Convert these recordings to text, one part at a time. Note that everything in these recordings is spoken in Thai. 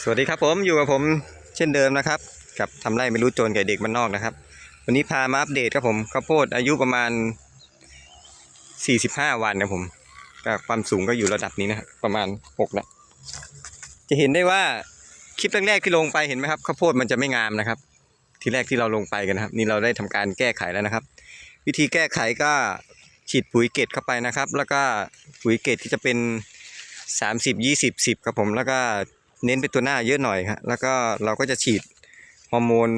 สวัสดีครับผมอยู่กับผมเช่นเดิมนะครับ กับทำไร่ไม่รู้โจรกับเด็กมันนอกนะครับ วันนี้พามาอัปเดตครับผมข้าวโพดอายุประมาณ 45 วันนะผมก็ความสูงก็อยู่ระดับนี้นะครับประมาณ6แล้วจะเห็นได้ว่าคลิปแรกๆที่ลงไปเห็นไหมครับข้าวโพดมันจะไม่งามนะครับ ทีแรกที่เราลงไปกันนะครับ นี่เราได้ทำการแก้ไขแล้วนะครับ วิธีแก้ไขก็ฉีดปุ๋ยเกตเข้าไปนะครับ แล้วก็ปุ๋ยเกตที่จะเป็น 30 20 10ครับผมแล้วก็ เน้นไปตัวหน้าเยอะหน่อยครับแล้วก็เราก็จะฉีดฮอร์โมน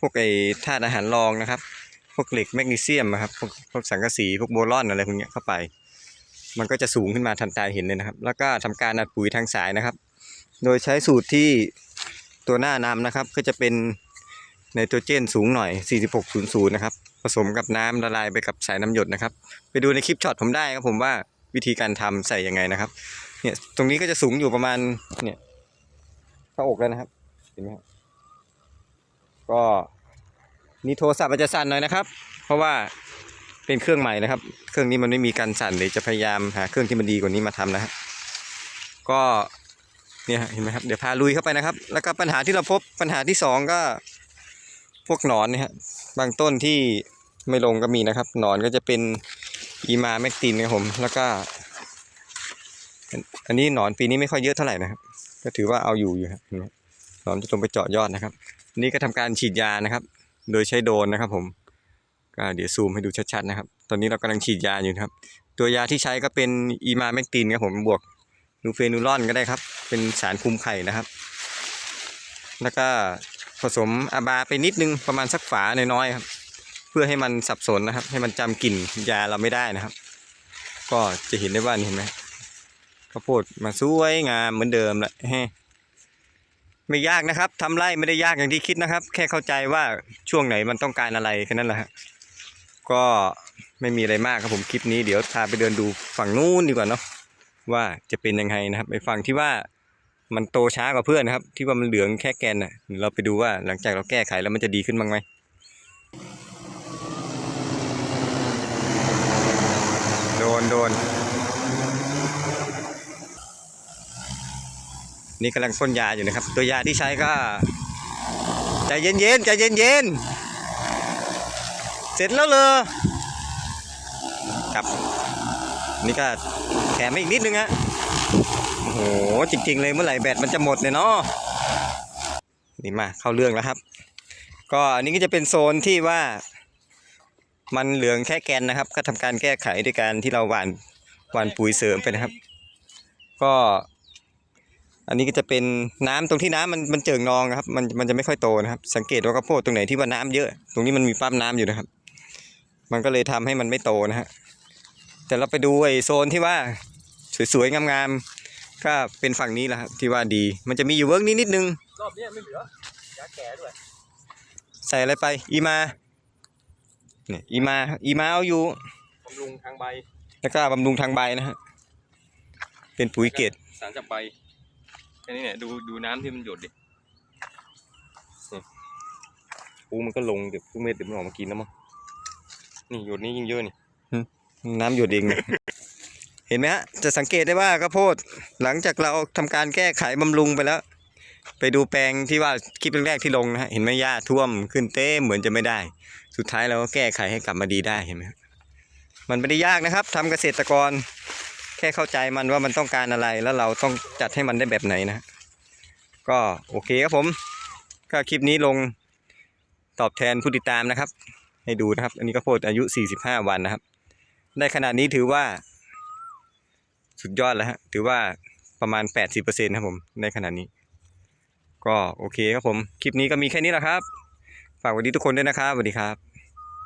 พวกไอธาตุอาหารรองนะครับ พวกเหล็กแมกนีเซียมอะครับพวกพวกสังกะสีพวกโบรอนอะไรพวกนี้เข้าไป มันก็จะสูงขึ้นมาทันตาเห็นเลยนะครับ แล้วก็ทำการอัดปุ๋ยทางสายนะครับ โดยใช้สูตรที่ตัวหน้านำนะครับ ก็จะเป็นไนโตรเจนสูงหน่อย 4600 นะครับ ผสมกับน้ำละลายไปกับสายน้ำหยดนะครับ ไปดูในคลิปช็อตผมได้ครับผมว่าวิธีการทำใส่ยังไงนะครับ เนี่ย ตรงนี้ก็จะสูงอยู่ประมาณ เนี่ย เท่าอกแล้วนะครับ เห็นไหมครับก็นี่โทรศัพท์อาจจะสั่นหน่อยนะครับ เพราะว่าเป็นเครื่องใหม่นะครับ เครื่องนี้มันไม่มีการสั่นเลยจะพยายามหาเครื่องที่มันดีกว่านี้มาทำนะครับก็เนี่ยเห็นไหมครับเดี๋ยวพาลุยเข้าไปนะครับ แล้วก็ปัญหาที่เราพบปัญหาที่สองก็ พวกหนอนเนี่ยฮะบางต้นที่ไม่ลงก็มีนะครับ หนอนก็จะเป็นอีมาแมกตินครับผมแล้วก็ อันนี้หนอนปีนี้ไม่ค่อยเยอะเท่าไหร่นะครับ ก็ถือว่าเอาอยู่อยู่ครับเห็นอนจะลงไปเจาะยอดนะครับนนี้ก็ทำการฉีดยานะครับ โดยใช้โดรนนะครับ ผมก็เดี๋ยวซูมให้ดูชัดๆนะครับ ตอนนี้เรากำลังฉีดยาอยู่ครับ ตัวยาที่ใช้ก็เป็นอีมาแมกตินครับผมบวกนูเฟนูรอนก็ได้ครับ เป็นสารคุมไข่นะครับ แล้วก็ผสมอาบาไปนิดนึงประมาณสักฝาน้อยๆครับ เพื่อให้มันสับสนนะครับ ให้มันจำกลิ่นยาเราไม่ได้นะครับ ก็จะเห็นได้ว่านี่เห็นไหม ข้าวโพดมาสวยงามเหมือนเดิมแหละไม่ยากนะครับทำไร่ไม่ได้ยากอย่างที่คิดนะครับ แค่เข้าใจว่าช่วงไหนมันต้องการอะไรแค่นั้นแหละฮะก็ไม่มีอะไรมากครับผมคลิปนี้เดี๋ยวพาไปเดินดูฝั่งนู้นดีกว่าเนาะว่าจะเป็นยังไงนะครับไปฝั่งที่ว่ามันโตช้ากว่าเพื่อนนะครับ ที่ว่ามันเหลืองแค่แกนน่ะเราไปดูว่าหลังจากเราแก้ไขแล้วมันจะดีขึ้นบ้างไหมโดนโดน นี่กำลังพ่นยาอยู่นะครับ ตัวยาที่ใช้ก็ใจเย็นๆใจเย็นๆเสร็จแล้วเลยครับ นี่ก็แถมอีกนิดนึงฮะโอ้โหจริง ๆ เลยเมื่อไหร่แบตมันจะหมดเนี่ยเนาะนี่มาเข้าเรื่องแล้วครับ ก็อันนี้ก็จะเป็นโซนที่ว่ามันเหลืองแค่แกนนะครับ ก็ทำการแก้ไขด้วยการที่เราหว่านหว่านปุ๋ยเสริมไปนะครับ ก็ อันนี้ก็จะเป็นน้ำตรงที่น้ำมันมันเจิ่งนองนะครับ มันมันจะไม่ค่อยโตนะครับ สังเกตว่าข้าวโพดตรงไหนที่ว่าน้ำเยอะ ตรงนี้มันมีปั๊มน้ำอยู่นะครับ มันก็เลยทำให้มันไม่โตนะฮะแต่เราไปดูไอ้โซนที่ว่าสวยๆงามๆก็เป็นฝั่งนี้แหละครับที่ว่าดี มันจะมีอยู่เวิร์กนี้นิดนึงรอบนี้ไม่เหลือยาแก่ด้วยใส่อะไรไป อีมาเนี่ยอีมาอีมาเอาอยู่บำรุงทางใบแล้วก็บำรุงทางใบนะฮะเป็นปุ๋ยเกตสารจับใบ แค่นี้เนี่ยดูดูน้ำที่มันหยดดิปูมันก็ลงเดี๋ยวทุกเม็ดเดี๋ยวมันออกมากินแล้วมั้งนี่หยดนี้ยิ่งเยอะนี่น้ำหยดเองเนี่ยเห็นไหมฮะจะสังเกตได้ว่าข้าวโพดหลังจากเราทำการแก้ไขบำรุงไปแล้ว ไปดูแปลงที่ว่าคลิปแรกๆที่ลงนะฮะเห็นไหมหญ้าท่วมขึ้นเต้มเหมือนจะไม่ได้ สุดท้ายเราก็แก้ไขให้กลับมาดีได้เห็นไหมฮะมันไม่ได้ยากนะครับทำเกษตรกรแค่เข้าใจมันว่ามันต้องการอะไร แล้วเราต้องจัดให้มันได้แบบไหนนะ ก็โอเคครับผม ก็คลิปนี้ลงตอบแทนผู้ติดตามนะครับ ให้ดูนะครับ อันนี้ก็โพดอายุ 45 วันนะครับ ได้ขนาดนี้ถือว่า สุดยอดแล้วฮะถือว่าประมาณ 80%ครับผมในขนาดนี้ ก็โอเคครับผม คลิปนี้ก็มีแค่นี้แหละครับ ฝากสวัสดีทุกคนด้วยนะครับสวัสดีครับ